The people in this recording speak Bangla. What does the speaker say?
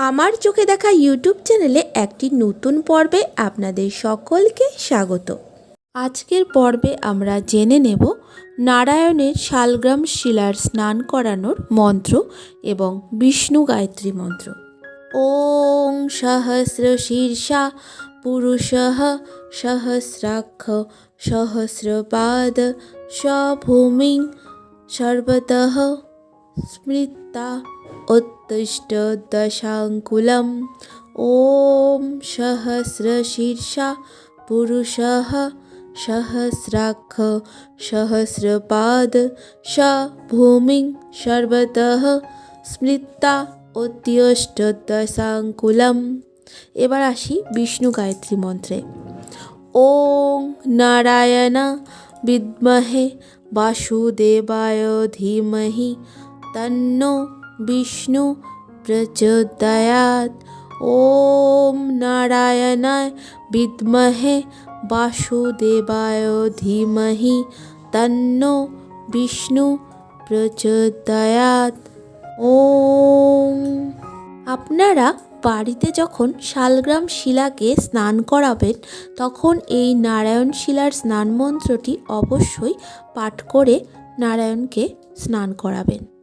আমার চোখে দেখা ইউটিউব চ্যানেলে একটি নতুন পর্বে আপনাদের সকলকে স্বাগত। আজকের পর্বে আমরা জেনে নেব নারায়ণের শালগ্রাম শিলার স্নান করানোর মন্ত্র এবং বিষ্ণু গায়ত্রী মন্ত্র। ওং সহস্র শীর্ষা পুরুষ সহস্রাক্ষ সহস্রপাদ স্বভূমিং সর্বতঃ স্মৃতা উত্তিষ্ট দশাঙ্কুলম ওম সহস্রশীর্ষা পুরুষ সহস্রাক্ষ সহস্রপাদ স ভূমি সর্বত স্মৃতা অতিষ্টদশাঙ্কুলম এবার আসি বিষ্ণু গায়ত্রী মন্ত্রে। ওং নারায়ণ বিদ্মহে বাসুদেবায় ধীমহি তন্নো বিষ্ণু প্রচোদয়াৎ ওম নারায়ণায় বিদ্মহে বাসুদেবায় ধীমহি তন্নো বিষ্ণু প্রচোদয়াৎ ওম আপনারা বাড়িতে যখন শালগ্রাম শিলাকে স্নান করাবেন, তখন এই নারায়ণ শিলার স্নান মন্ত্রটি অবশ্যই পাঠ করে নারায়ণকে স্নান করাবেন।